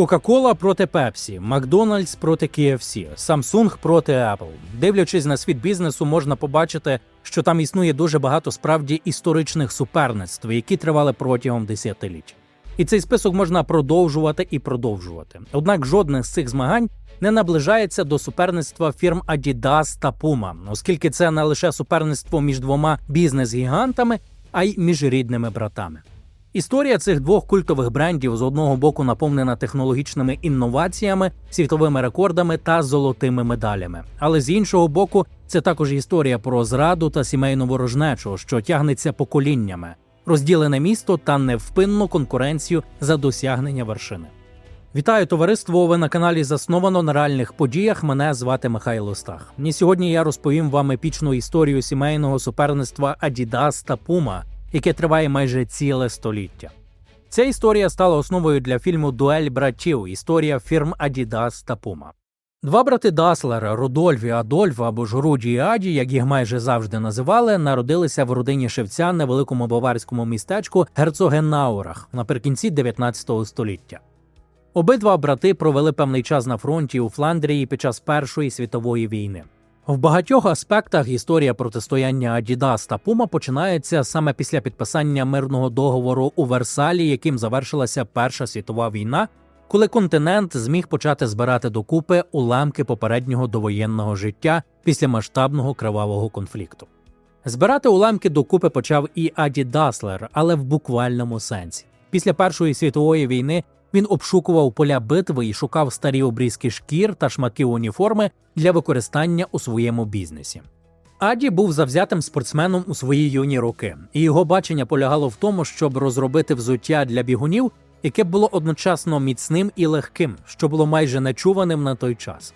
Кока-Кола проти Пепсі, Макдональдс проти KFC, Samsung проти Apple. Дивлячись на світ бізнесу, можна побачити, що там існує дуже багато справді історичних суперництв, які тривали протягом десятиліть. І цей список можна продовжувати і продовжувати. Однак жодне з цих змагань не наближається до суперництва фірм Adidas та Puma, оскільки це не лише суперництво між двома бізнес-гігантами, а й між рідними братами. Історія цих двох культових брендів з одного боку наповнена технологічними інноваціями, світовими рекордами та золотими медалями. Але з іншого боку, це також історія про зраду та сімейну ворожнечу, що тягнеться поколіннями, розділене місто та невпинну конкуренцію за досягнення вершини. Вітаю товариство! Ви на каналі засновано на реальних подіях. Мене звати Михайло Стах. І сьогодні я розповім вам епічну історію сімейного суперництва Adidas та Puma, яке триває майже ціле століття. Ця історія стала основою для фільму Дуель братів. Історія фірм Adidas та Puma. Два брати Даслера Рудольф і Адольф або ж Руді і Аді, як їх майже завжди називали, народилися в родині шевця на великому баварському містечку Герцогенаурах наприкінці 19 століття. Обидва брати провели певний час на фронті у Фландрії під час Першої світової війни. В багатьох аспектах історія протистояння Адідас та Пума починається саме після підписання мирного договору у Версалі, яким завершилася Перша світова війна, коли континент зміг почати збирати докупи уламки попереднього довоєнного життя після масштабного кривавого конфлікту. Збирати уламки докупи почав і Аді Даслер, але в буквальному сенсі. Після Першої світової війни він обшукував поля битви і шукав старі обрізки шкір та шматки уніформи для використання у своєму бізнесі. Аді був завзятим спортсменом у свої юні роки, і його бачення полягало в тому, щоб розробити взуття для бігунів, яке було одночасно міцним і легким, що було майже нечуваним на той час.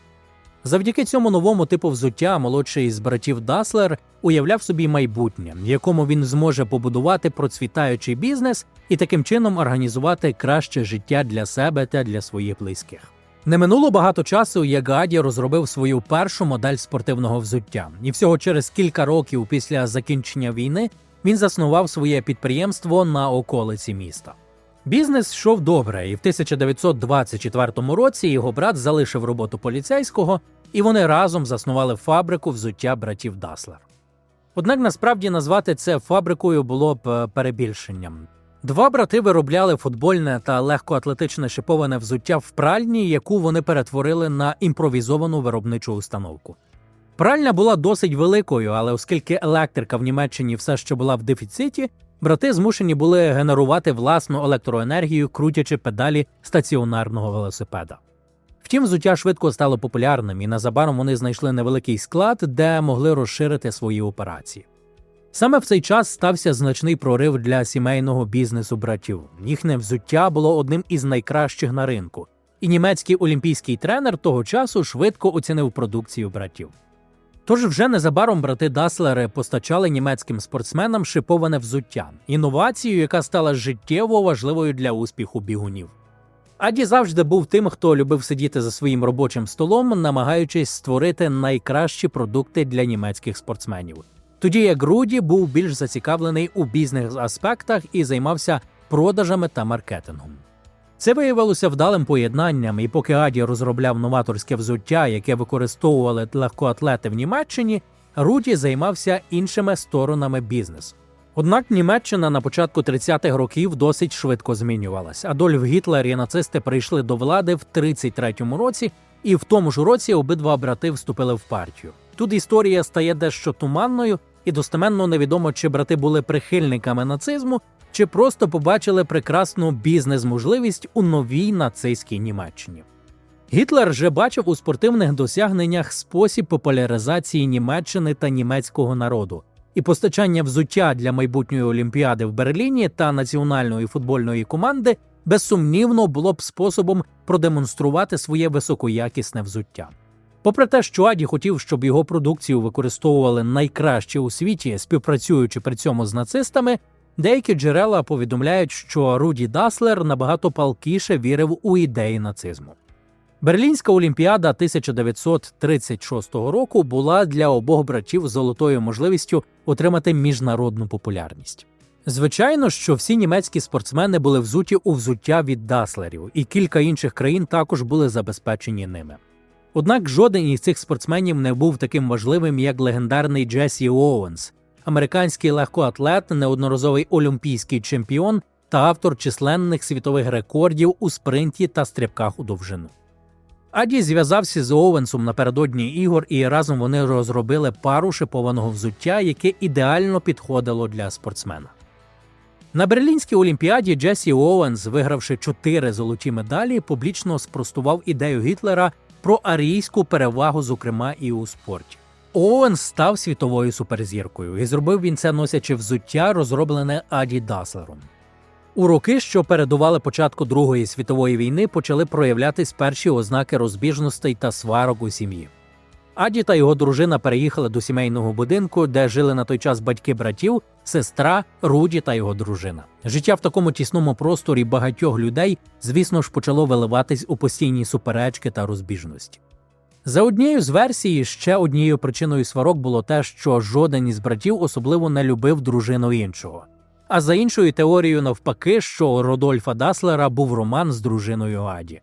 Завдяки цьому новому типу взуття молодший із братів Даслер уявляв собі майбутнє, в якому він зможе побудувати процвітаючий бізнес і таким чином організувати краще життя для себе та для своїх близьких. Не минуло багато часу, як Аді розробив свою першу модель спортивного взуття, і всього через кілька років після закінчення війни він заснував своє підприємство на околиці міста. Бізнес йшов добре, і в 1924 році його брат залишив роботу поліцейського, і вони разом заснували фабрику взуття братів Даслер. Однак насправді назвати це фабрикою було б е, перебільшенням. Два брати виробляли футбольне та легкоатлетичне шиповане взуття в пральні, яку вони перетворили на імпровізовану виробничу установку. Пральня була досить великою, але оскільки електрика в Німеччині все ще була в дефіциті, брати змушені були генерувати власну електроенергію, крутячи педалі стаціонарного велосипеда. Втім, взуття швидко стало популярним, і незабаром вони знайшли невеликий склад, де могли розширити свої операції. Саме в цей час стався значний прорив для сімейного бізнесу братів. Їхнє взуття було одним із найкращих на ринку, і німецький олімпійський тренер того часу швидко оцінив продукцію братів. Тож вже незабаром брати Даслери постачали німецьким спортсменам шиповане взуття, інновацію, яка стала життєво важливою для успіху бігунів. Аді завжди був тим, хто любив сидіти за своїм робочим столом, намагаючись створити найкращі продукти для німецьких спортсменів. Тоді як Руді був більш зацікавлений у бізнес-аспектах і займався продажами та маркетингом. Це виявилося вдалим поєднанням, і поки Аді розробляв новаторське взуття, яке використовували легкоатлети в Німеччині, Руді займався іншими сторонами бізнесу. Однак Німеччина на початку 30-х років досить швидко змінювалась. Адольф Гітлер і нацисти прийшли до влади в 33-му році, і в тому ж році обидва брати вступили в партію. Тут історія стає дещо туманною, і достеменно невідомо, чи брати були прихильниками нацизму, чи просто побачили прекрасну бізнес-можливість у новій нацистській Німеччині. Гітлер же бачив у спортивних досягненнях спосіб популяризації Німеччини та німецького народу, і постачання взуття для майбутньої олімпіади в Берліні та національної футбольної команди безсумнівно було б способом продемонструвати своє високоякісне взуття. Попри те, що Аді хотів, щоб його продукцію використовували найкраще у світі, співпрацюючи при цьому з нацистами, деякі джерела повідомляють, що Руді Даслер набагато палкіше вірив у ідеї нацизму. Берлінська олімпіада 1936 року була для обох братів золотою можливістю отримати міжнародну популярність. Звичайно, що всі німецькі спортсмени були взуті у взуття від даслерів, і кілька інших країн також були забезпечені ними. Однак жоден із цих спортсменів не був таким важливим, як легендарний Джесі Оуенс, американський легкоатлет, неодноразовий олімпійський чемпіон та автор численних світових рекордів у спринті та стрибках у довжину. Аді зв'язався з Оуенсом напередодні ігор, і разом вони розробили пару шипованого взуття, яке ідеально підходило для спортсмена. На Берлінській олімпіаді Джесі Оуенс, вигравши чотири золоті медалі, публічно спростував ідею Гітлера про арійську перевагу, зокрема і у спорті. Оуенс став світовою суперзіркою, і зробив він це носячи взуття, розроблене Аді Даслером. У роки, що передували початку Другої світової війни, почали проявлятись перші ознаки розбіжностей та сварок у сім'ї. Аді та його дружина переїхали до сімейного будинку, де жили на той час батьки братів, сестра, Руді та його дружина. Життя в такому тісному просторі багатьох людей, звісно ж, почало виливатись у постійні суперечки та розбіжності. За однією з версій, ще однією причиною сварок було те, що жоден із братів особливо не любив дружину іншого. А за іншою теорією, навпаки, що Родольфа Даслера був роман з дружиною Аді.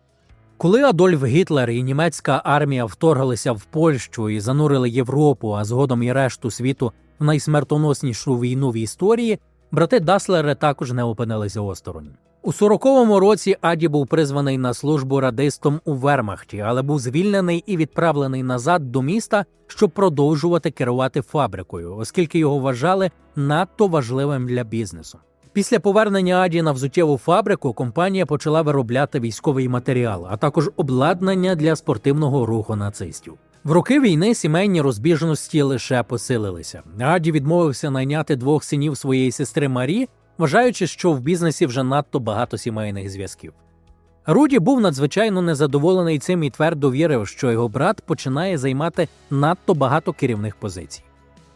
Коли Адольф Гітлер і німецька армія вторглися в Польщу і занурили Європу, а згодом і решту світу в найсмертоноснішу війну в історії, брати Даслери також не опинилися осторонь. У 40-му році Аді був призваний на службу радистом у Вермахті, але був звільнений і відправлений назад до міста, щоб продовжувати керувати фабрикою, оскільки його вважали надто важливим для бізнесу. Після повернення Аді на взуттєву фабрику компанія почала виробляти військовий матеріал, а також обладнання для спортивного руху нацистів. В роки війни сімейні розбіжності лише посилилися. Аді відмовився найняти двох синів своєї сестри Марі, вважаючи, що в бізнесі вже надто багато сімейних зв'язків. Руді був надзвичайно незадоволений цим і твердо вірив, що його брат починає займати надто багато керівних позицій.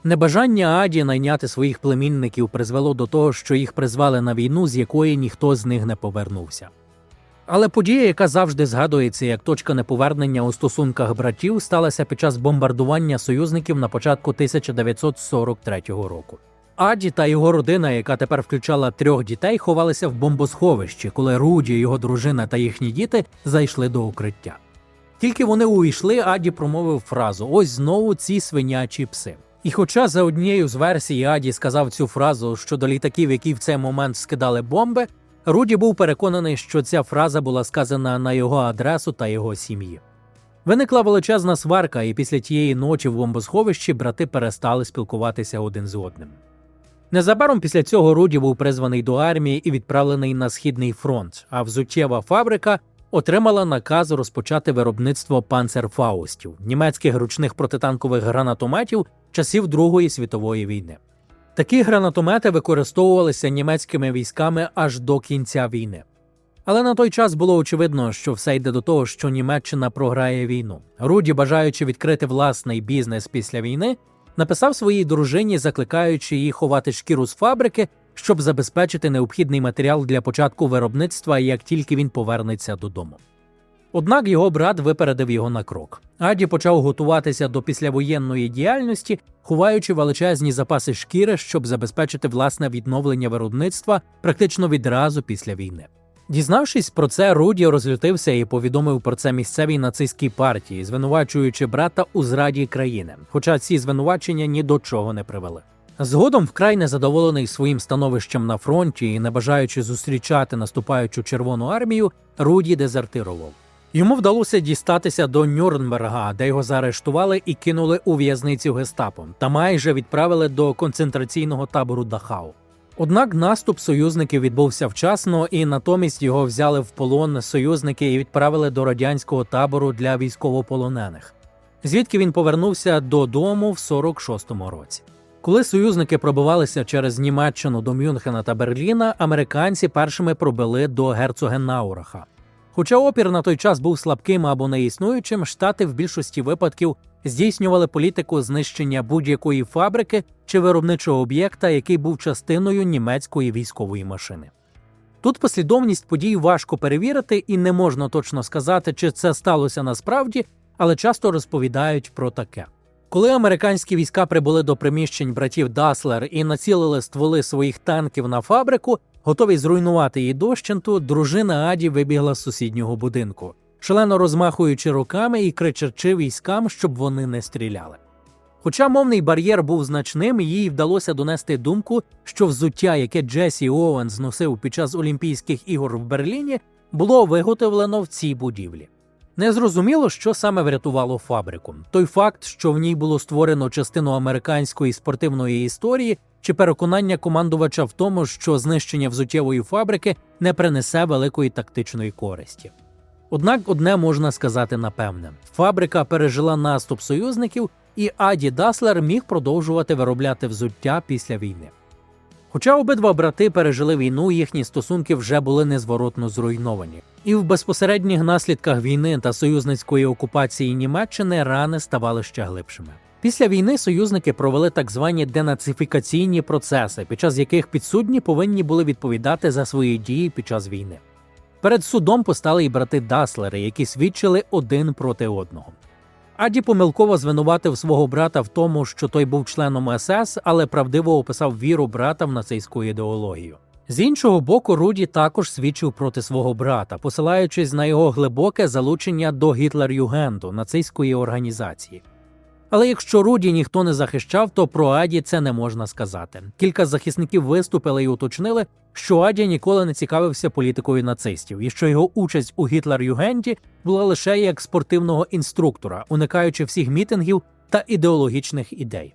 Небажання Аді найняти своїх племінників призвело до того, що їх призвали на війну, з якої ніхто з них не повернувся. Але подія, яка завжди згадується як точка неповернення у стосунках братів, сталася під час бомбардування союзників на початку 1943 року. Аді та його родина, яка тепер включала трьох дітей, ховалися в бомбосховищі, коли Руді, його дружина та їхні діти зайшли до укриття. Тільки вони увійшли, Аді промовив фразу: Ось знову ці свинячі пси. І хоча за однією з версій Аді сказав цю фразу щодо літаків, які в цей момент скидали бомби, Руді був переконаний, що ця фраза була сказана на його адресу та його сім'ї. Виникла величезна сварка, і після тієї ночі в бомбосховищі брати перестали спілкуватися один з одним. Незабаром після цього Руді був призваний до армії і відправлений на східний фронт, а взуттєва фабрика отримала наказ розпочати виробництво панцерфаустів німецьких ручних протитанкових гранатометів часів Другої світової війни. Такі гранатомети використовувалися німецькими військами аж до кінця війни. Але на той час було очевидно, що все йде до того, що Німеччина програє війну. Руді, бажаючи відкрити власний бізнес після війни, написав своїй дружині, закликаючи її ховати шкіру з фабрики, щоб забезпечити необхідний матеріал для початку виробництва, як тільки він повернеться додому. Однак його брат випередив його на крок. Аді почав готуватися до післявоєнної діяльності, ховаючи величезні запаси шкіри, щоб забезпечити власне відновлення виробництва практично відразу після війни. Дізнавшись про це, Руді розлютився і повідомив про це місцевій нацистській партії, звинувачуючи брата у зраді країни, хоча ці звинувачення ні до чого не привели. Згодом, вкрай незадоволений своїм становищем на фронті і не бажаючи зустрічати наступаючу Червону армію, Руді дезертирував. Йому вдалося дістатися до Нюрнберга, де його заарештували і кинули у в'язницю гестапо, та майже відправили до концентраційного табору Дахау. Однак наступ союзників відбувся вчасно, і натомість його взяли в полон союзники і відправили до радянського табору для військовополонених, звідки він повернувся додому в 46-му році. Коли союзники пробивалися через Німеччину до Мюнхена та Берліна, американці першими пробили до Герцогенаураха. Хоча опір на той час був слабким або неіснуючим, штати в більшості випадків здійснювали політику знищення будь-якої фабрики чи виробничого об'єкта, який був частиною німецької військової машини. Тут послідовність подій важко перевірити, і не можна точно сказати, чи це сталося насправді, але часто розповідають про таке. Коли американські війська прибули до приміщень братів Даслер і націлили стволи своїх танків на фабрику, готові зруйнувати її дощенту, дружина Аді вибігла з сусіднього будинку, шалено розмахуючи руками і кричачи військам, щоб вони не стріляли. Хоча мовний бар'єр був значним, їй вдалося донести думку, що взуття, яке Джесі Оуенс носив під час Олімпійських ігор в Берліні, було виготовлено в цій будівлі. Незрозуміло, що саме врятувало фабрику. Той факт, що в ній було створено частину американської спортивної історії, чи переконання командувача в тому, що знищення взуттєвої фабрики не принесе великої тактичної користі. Однак одне можна сказати напевне: фабрика пережила наступ союзників, і Аді Даслер міг продовжувати виробляти взуття після війни. Хоча обидва брати пережили війну, їхні стосунки вже були незворотно зруйновані, і в безпосередніх наслідках війни та союзницької окупації Німеччини рани ставали ще глибшими. Після війни союзники провели так звані денацифікаційні процеси, під час яких підсудні повинні були відповідати за свої дії під час війни. Перед судом постали й брати Даслери, які свідчили один проти одного. Аді помилково звинуватив свого брата в тому, що той був членом СС, але правдиво описав віру брата в нацистську ідеологію. З іншого боку, Руді також свідчив проти свого брата, посилаючись на його глибоке залучення до Гітлер-Югенду нацистської організації. Але якщо Руді ніхто не захищав, то про Аді це не можна сказати. Кілька захисників виступили і уточнили, що Аді ніколи не цікавився політикою нацистів, і що його участь у Гітлер-Югенді була лише як спортивного інструктора, уникаючи всіх мітингів та ідеологічних ідей.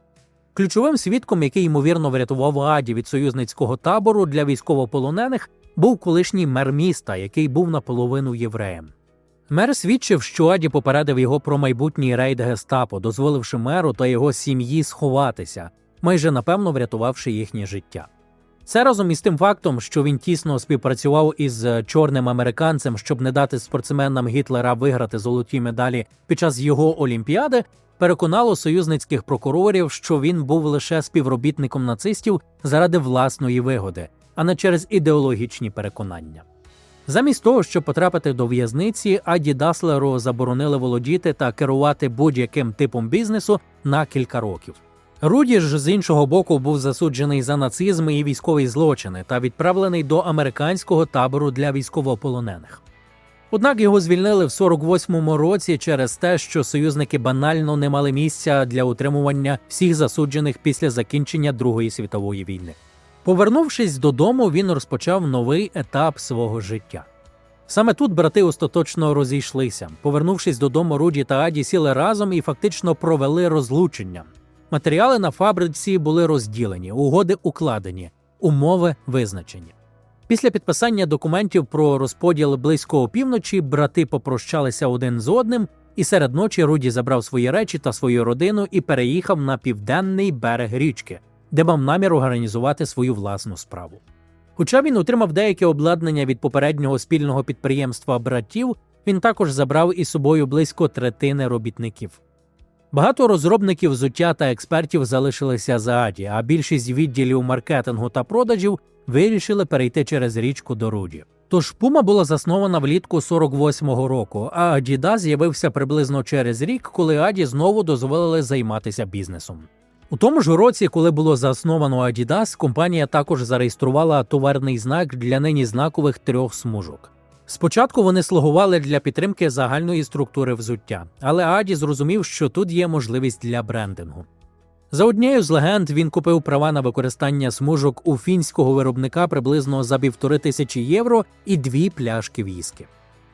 Ключовим свідком, який ймовірно врятував Аді від союзницького табору для військовополонених, був колишній мер міста, який був наполовину євреєм. Мер свідчив, що Аді попередив його про майбутній рейд гестапо, дозволивши меру та його сім'ї сховатися, майже напевно врятувавши їхнє життя. Це разом із тим фактом, що він тісно співпрацював із е, чорним американцем, щоб не дати спортсменам Гітлера виграти золоті медалі під час його олімпіади, переконало союзницьких прокурорів, що він був лише співробітником нацистів заради власної вигоди, а не через ідеологічні переконання. Замість того, щоб потрапити до в'язниці, Аді Даслеру заборонили володіти та керувати будь-яким типом бізнесу на кілька років. Руді ж з іншого боку був засуджений за нацизм і військові злочини та відправлений до американського табору для військовополонених. Однак його звільнили в 48-му році через те, що союзники банально не мали місця для утримування всіх засуджених після закінчення Другої світової війни. Повернувшись додому, він розпочав новий етап свого життя. Саме тут брати остаточно розійшлися. Повернувшись додому, Руді та Аді сіли разом і фактично провели розлучення. Матеріали на фабриці були розділені, угоди укладені, умови визначені. Після підписання документів про розподіл близько опівночі брати попрощалися один з одним, і серед ночі Руді забрав свої речі та свою родину і переїхав на південний берег річки, де мав намір організувати свою власну справу. Хоча він отримав деяке обладнання від попереднього спільного підприємства братів, він також забрав із собою близько третини робітників. Багато розробників взуття та експертів залишилися за Аді, а більшість відділів маркетингу та продажів вирішили перейти через річку до Руді. Тож Puma була заснована влітку 48-го року, а Adidas з'явився приблизно через рік, коли Аді знову дозволили займатися бізнесом. У тому ж році, коли було засновано Adidas, компанія також зареєструвала товарний знак для нині знакових трьох смужок. Спочатку вони слугували для підтримки загальної структури взуття, але Аді зрозумів, що тут є можливість для брендингу. За однією з легенд він купив права на використання смужок у фінського виробника приблизно за півтори тисячі євро і дві пляшки віскі.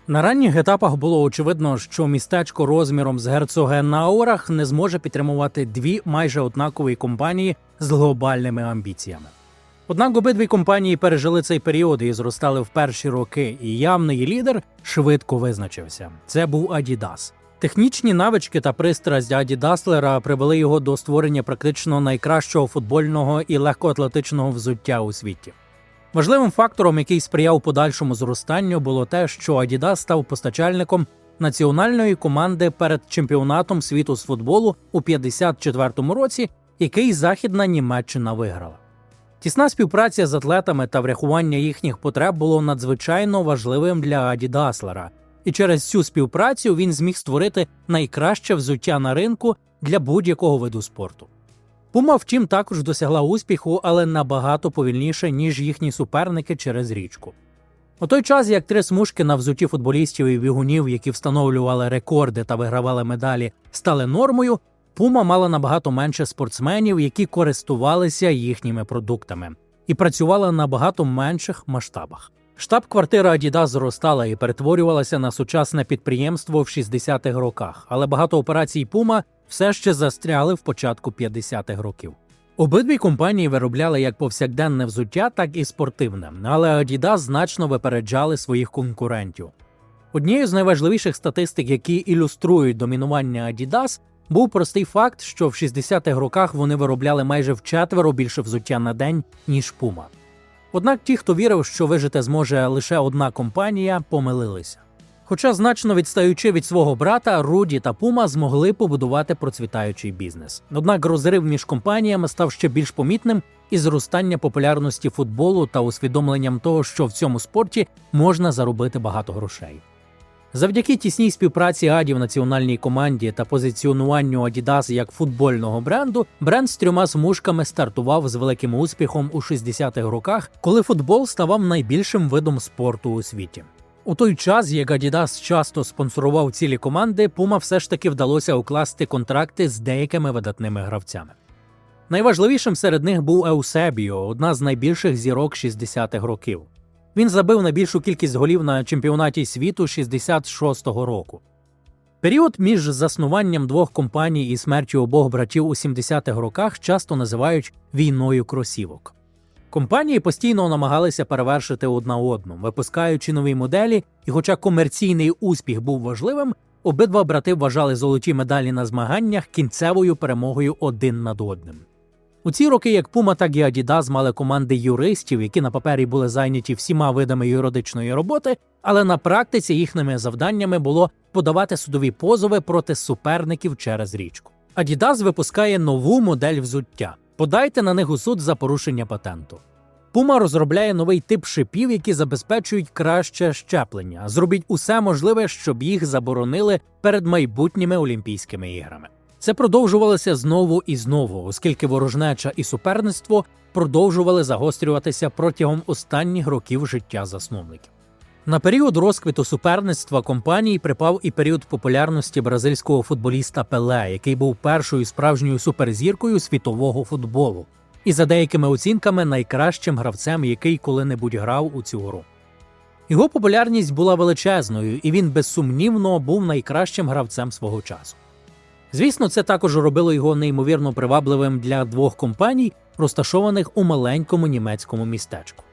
На ранніх етапах було очевидно, що містечко розміром з Герцогенаурах не зможе підтримувати дві майже однакові компанії з глобальними амбіціями. Однак обидві компанії пережили цей період і зростали в перші роки, і явний лідер швидко визначився. Це був Adidas. Технічні навички та пристрасть Аді Даслера привели його до створення практично найкращого футбольного і легкоатлетичного взуття у світі. Важливим фактором, який сприяв подальшому зростанню, було те, що Adidas став постачальником національної команди перед чемпіонатом світу з футболу у 54-му році, який Західна Німеччина виграла. Тісна співпраця з атлетами та врахування їхніх потреб було надзвичайно важливим для Аді Даслера, і через цю співпрацю він зміг створити найкраще взуття на ринку для будь-якого виду спорту. Пума, втім, також досягла успіху, але набагато повільніше, ніж їхні суперники через річку. У той час, як три смужки на взуті футболістів і бігунів, які встановлювали рекорди та вигравали медалі, стали нормою, Пума мала набагато менше спортсменів, які користувалися їхніми продуктами, і працювала на набагато менших масштабах. Штаб-квартира Adidas зростала і перетворювалася на сучасне підприємство в 60-х роках, але багато операцій Puma все ще застряли в початку 50-х років. Обидві компанії виробляли як повсякденне взуття, так і спортивне, але Adidas значно випереджали своїх конкурентів. Однією з найважливіших статистик, які ілюструють домінування Adidas, був простий факт, що в 60-х роках вони виробляли майже вчетверо більше взуття на день, ніж Puma. Однак ті, хто вірив, що вижити зможе лише одна компанія, помилилися. Хоча значно відстаючи від свого брата, Руді та Пума змогли побудувати процвітаючий бізнес. Однак розрив між компаніями став ще більш помітним із зростання популярності футболу та усвідомленням того, що в цьому спорті можна заробити багато грошей. Завдяки тісній співпраці Аді в національній команді та позиціонуванню Adidas як футбольного бренду, бренд з трьома смужками стартував з великим успіхом у 60-х роках, коли футбол ставав найбільшим видом спорту у світі. У той час, як Adidas часто спонсорував цілі команди, Puma все ж таки вдалося укласти контракти з деякими видатними гравцями. Найважливішим серед них був Еусебіо, одна з найбільших зірок 60-х років. Він забив найбільшу кількість голів на чемпіонаті світу 66-го року. Період між заснуванням двох компаній і смертю обох братів у 70-х роках часто називають війною кросівок. Компанії постійно намагалися перевершити одна одну, випускаючи нові моделі, і, хоча комерційний успіх був важливим, обидва брати вважали золоті медалі на змаганнях кінцевою перемогою один над одним. У ці роки як Puma, так і Adidas мали команди юристів, які на папері були зайняті всіма видами юридичної роботи, але на практиці їхніми завданнями було подавати судові позови проти суперників через річку. Adidas випускає нову модель взуття. Подайте на них у суд за порушення патенту. Puma розробляє новий тип шипів, які забезпечують краще щеплення. Зробіть усе можливе, щоб їх заборонили перед майбутніми Олімпійськими іграми. Це продовжувалося знову і знову, оскільки ворожнеча і суперництво продовжували загострюватися протягом останніх років життя засновників. На період розквіту суперництва компанії припав і період популярності бразильського футболіста Пеле, який був першою справжньою суперзіркою світового футболу, і за деякими оцінками найкращим гравцем, який коли-небудь грав у цю гру. Його популярність була величезною, і він безсумнівно був найкращим гравцем свого часу. Звісно, це також робило його неймовірно привабливим для двох компаній, розташованих у маленькому німецькому містечку.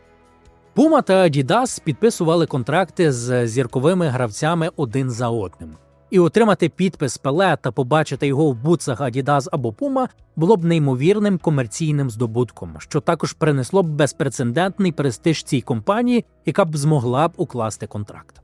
Puma та Adidas підписували контракти з зірковими гравцями один за одним. І отримати підпис Пеле та побачити його в буцах Adidas або Puma було б неймовірним комерційним здобутком, що також принесло б безпрецедентний престиж цій компанії, яка б змогла б укласти контракт.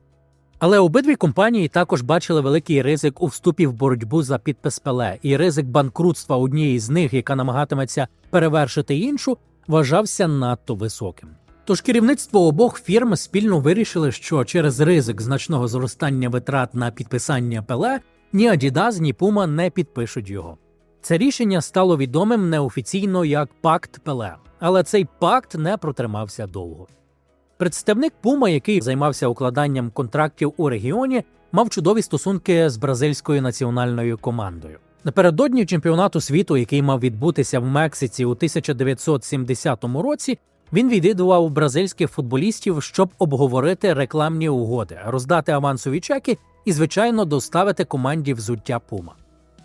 Але обидві компанії також бачили великий ризик у вступі в боротьбу за підпис Пеле, і ризик банкрутства однієї з них, яка намагатиметься перевершити іншу, вважався надто високим. Тож керівництво обох фірм спільно вирішили, що через ризик значного зростання витрат на підписання Пеле ні Adidas, ні Puma не підпишуть його. Це рішення стало відомим неофіційно як Пакт Пеле, але цей пакт не протримався довго. Представник Puma, який займався укладанням контрактів у регіоні, мав чудові стосунки з бразильською національною командою. Напередодні чемпіонату світу, який мав відбутися в Мексиці у 1970 році, він відвідував бразильських футболістів, щоб обговорити рекламні угоди, роздати авансові чеки і, звичайно, доставити команді взуття Пума.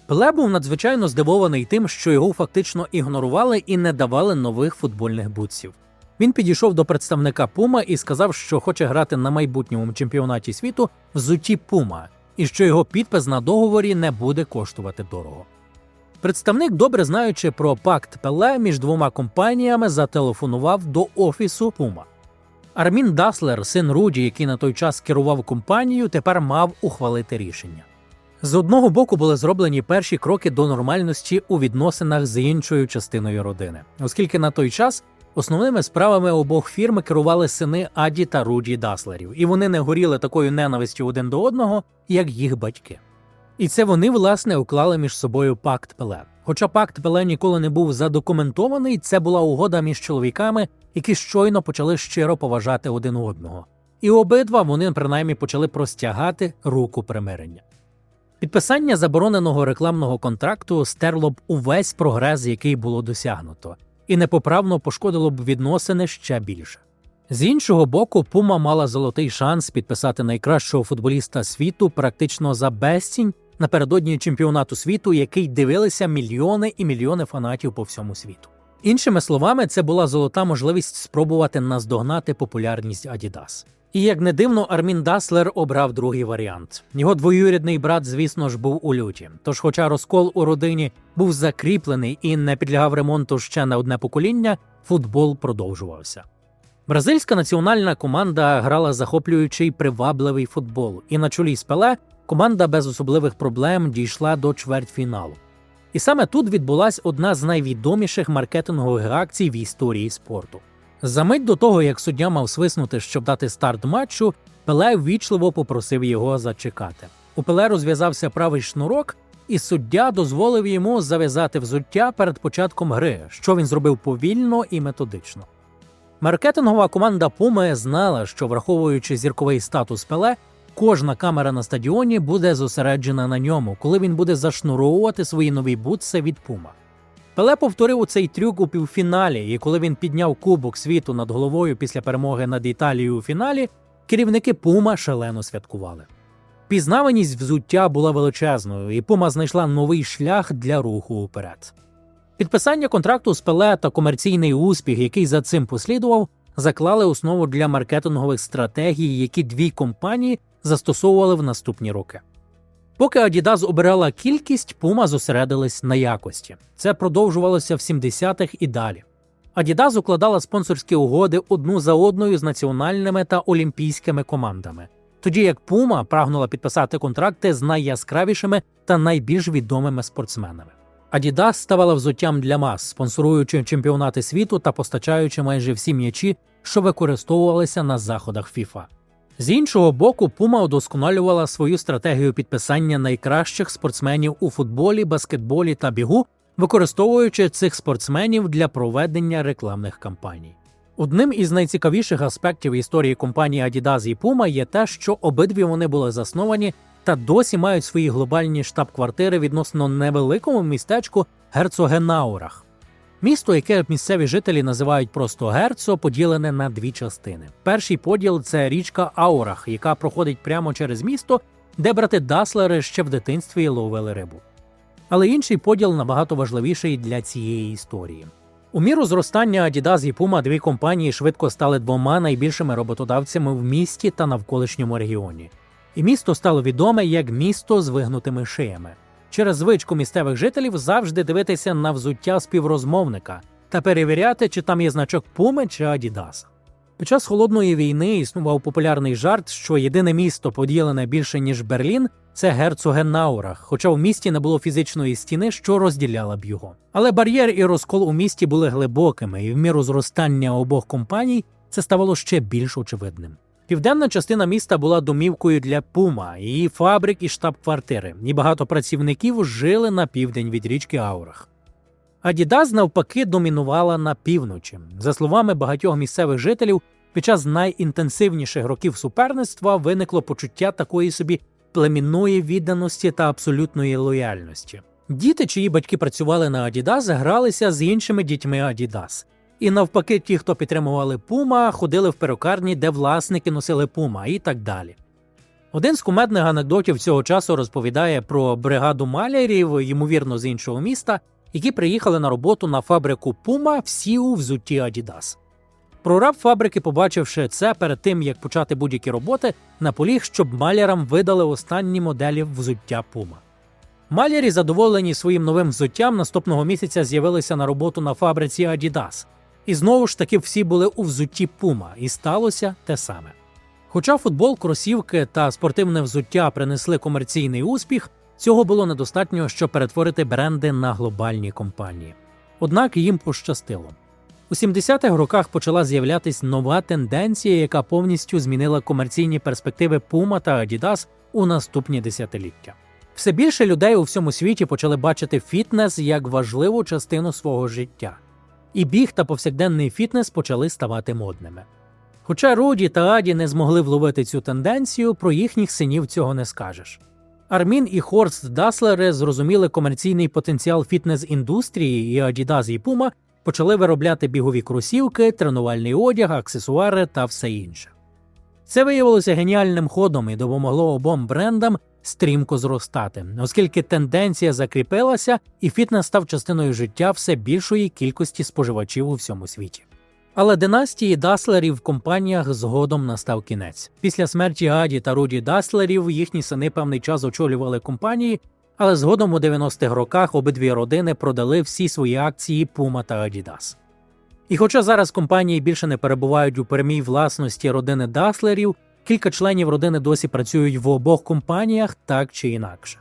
Пеле був надзвичайно здивований тим, що його фактично ігнорували і не давали нових футбольних бутсів. Він підійшов до представника Пума і сказав, що хоче грати на майбутньому чемпіонаті світу в зуті Пума, і що його підпис на договорі не буде коштувати дорого. Представник, добре знаючи про пакт Пеле між двома компаніями, зателефонував до офісу Пума. Армін Даслер, син Руді, який на той час керував компанією, тепер мав ухвалити рішення. З одного боку були зроблені перші кроки до нормальності у відносинах з іншою частиною родини, оскільки на той час основними справами обох фірм керували сини Аді та Руді Даслерів, і вони не горіли такою ненавистю один до одного, як їх батьки. І це вони, власне, уклали між собою пакт Пеле. Хоча пакт Пеле ніколи не був задокументований, це була угода між чоловіками, які щойно почали щиро поважати один одного. І обидва вони принаймні почали простягати руку примирення. Підписання забороненого рекламного контракту стерло б увесь прогрес, який було досягнуто, і непоправно пошкодило б відносини ще більше. З іншого боку, Пума мала золотий шанс підписати найкращого футболіста світу практично за безцінь напередодні чемпіонату світу, який дивилися мільйони і мільйони фанатів по всьому світу. Іншими словами, це була золота можливість спробувати наздогнати популярність Adidas. І як не дивно, Армін Даслер обрав другий варіант. Його двоюрідний брат, звісно ж, був у люті. Тож, хоча розкол у родині був закріплений і не підлягав ремонту ще на одне покоління, футбол продовжувався. Бразильська національна команда грала захоплюючий привабливий футбол, і на чолі з Пеле команда без особливих проблем дійшла до чвертьфіналу. І саме тут відбулася одна з найвідоміших маркетингових акцій в історії спорту. За мить до того, як суддя мав свиснути, щоб дати старт матчу, Пеле ввічливо попросив його зачекати. У Пеле розв'язався правий шнурок, і суддя дозволив йому зав'язати взуття перед початком гри, що він зробив повільно і методично. Маркетингова команда Пуми знала, що враховуючи зірковий статус Пеле, кожна камера на стадіоні буде зосереджена на ньому, коли він буде зашнуровувати свої нові бутси від Пума. Пеле повторив цей трюк у півфіналі, і коли він підняв Кубок світу над головою після перемоги над Італією у фіналі, керівники Пума шалено святкували. Пізнаваність взуття була величезною, і Пума знайшла новий шлях для руху уперед. Підписання контракту з Пеле та комерційний успіх, який за цим послідував, заклали основу для маркетингових стратегій, які дві компанії застосовували в наступні роки. Поки Adidas обирала кількість, Puma зосередилась на якості. Це продовжувалося в 70-х і далі. Adidas укладала спонсорські угоди одну за одною з національними та олімпійськими командами, тоді як Puma прагнула підписати контракти з найяскравішими та найбільш відомими спортсменами. Adidas ставала взуттям для мас, спонсоруючи чемпіонати світу та постачаючи майже всі м'ячі, що використовувалися на заходах FIFA. З іншого боку, Puma удосконалювала свою стратегію підписання найкращих спортсменів у футболі, баскетболі та бігу, використовуючи цих спортсменів для проведення рекламних кампаній. Одним із найцікавіших аспектів історії компанії Adidas і Puma є те, що обидві вони були засновані та досі мають свої глобальні штаб-квартири відносно невеликому містечку Герцогенаурах. Місто, яке місцеві жителі називають просто Герцо, поділене на дві частини. Перший поділ це річка Аурах, яка проходить прямо через місто, де брати Даслери ще в дитинстві ловили рибу. Але інший поділ набагато важливіший для цієї історії. У міру зростання Adidas і Puma дві компанії швидко стали двома найбільшими роботодавцями в місті та навколишньому регіоні. І місто стало відоме як місто з вигнутими шиями. Через звичку місцевих жителів завжди дивитися на взуття співрозмовника та перевіряти, чи там є значок Пуми чи Адідаса. Під час холодної війни існував популярний жарт, що єдине місто, поділене більше ніж Берлін, це Герцогенаурах, хоча в місті не було фізичної стіни, що розділяла б його. Але бар'єр і розкол у місті були глибокими, і в міру зростання обох компаній це ставало ще більш очевидним. Південна частина міста була домівкою для Пума, її фабрик і штаб-квартири, і багато працівників жили на південь від річки Аурах. Адідас, навпаки, домінувала на півночі. За словами багатьох місцевих жителів, під час найінтенсивніших років суперництва виникло почуття такої собі племінної відданості та абсолютної лояльності. Діти, чиї батьки працювали на Адідас, гралися з іншими дітьми Адідас. І навпаки, ті, хто підтримували Пума, ходили в перукарні, де власники носили Пума, і так далі. Один з кумедних анекдотів цього часу розповідає про бригаду малярів, ймовірно, з іншого міста, які приїхали на роботу на фабрику Пума всі у взутті Адідас. Прораб фабрики, побачивши це перед тим, як почати будь-які роботи, наполіг, щоб малярам видали останні моделі взуття Пума. Малярі, задоволені своїм новим взуттям, наступного місяця з'явилися на роботу на фабриці Адідас. І знову ж таки всі були у взутті Пума, і сталося те саме. Хоча футбол, кросівки та спортивне взуття принесли комерційний успіх, цього було недостатньо, щоб перетворити бренди на глобальні компанії. Однак їм пощастило. У 70-х роках почала з'являтись нова тенденція, яка повністю змінила комерційні перспективи Puma та Adidas у наступні десятиліття. Все більше людей у всьому світі почали бачити фітнес як важливу частину свого життя, і біг та повсякденний фітнес почали ставати модними. Хоча Руді та Аді не змогли вловити цю тенденцію, про їхніх синів цього не скажеш. Армін і Хорст Даслери зрозуміли комерційний потенціал фітнес-індустрії, і Adidas і Puma почали виробляти бігові кросівки, тренувальний одяг, аксесуари та все інше. Це виявилося геніальним ходом і допомогло обом брендам стрімко зростати, оскільки тенденція закріпилася, і фітнес став частиною життя все більшої кількості споживачів у всьому світі. Але династії Даслерів в компаніях згодом настав кінець. Після смерті Аді та Руді Даслерів їхні сини певний час очолювали компанії, але згодом у 90-х роках обидві родини продали всі свої акції Puma та Adidas. І хоча зараз компанії більше не перебувають у прямій власності родини Даслерів, кілька членів родини досі працюють в обох компаніях так чи інакше.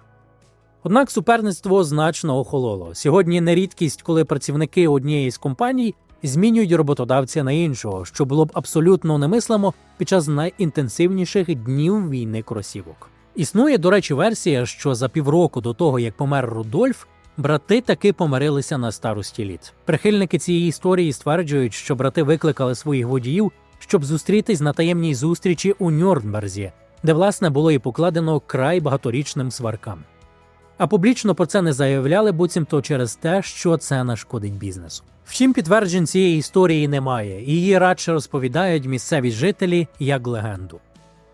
Однак суперництво значно охололо. Сьогодні не рідкість, коли працівники однієї з компаній змінюють роботодавця на іншого, що було б абсолютно немислимо під час найінтенсивніших днів війни кросівок. Існує, до речі, версія, що за півроку до того, як помер Рудольф, брати таки помирилися на старості літ. Прихильники цієї історії стверджують, що брати викликали своїх водіїв, щоб зустрітись на таємній зустрічі у Нюрнберзі, де власне було і покладено край багаторічним сваркам. А публічно про це не заявляли, буцімто через те, що це нашкодить бізнесу. Втім, підтверджень цієї історії немає, її радше розповідають місцеві жителі як легенду.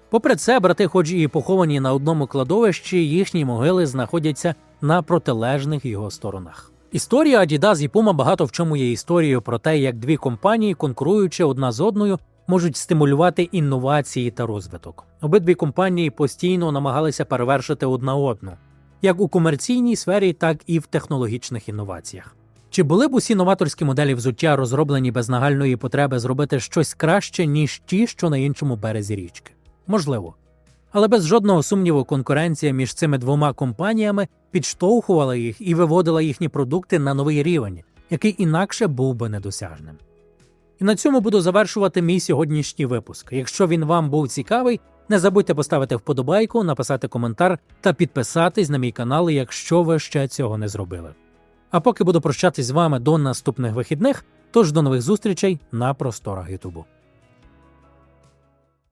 Попри це, брати, хоч і поховані на одному кладовищі, їхні могили знаходяться на протилежних його сторонах. Історія Adidas і Puma багато в чому є історією про те, як дві компанії, конкуруючи одна з одною, можуть стимулювати інновації та розвиток. Обидві компанії постійно намагалися перевершити одна одну, як у комерційній сфері, так і в технологічних інноваціях. Чи були б усі новаторські моделі взуття розроблені без нагальної потреби зробити щось краще, ніж ті, що на іншому березі річки? Можливо. Але без жодного сумніву конкуренція між цими двома компаніями підштовхувала їх і виводила їхні продукти на новий рівень, який інакше був би недосяжним. І на цьому буду завершувати мій сьогоднішній випуск. Якщо він вам був цікавий, не забудьте поставити вподобайку, написати коментар та підписатись на мій канал, якщо ви ще цього не зробили. А поки буду прощатись з вами до наступних вихідних, тож до нових зустрічей на просторах Ютубу.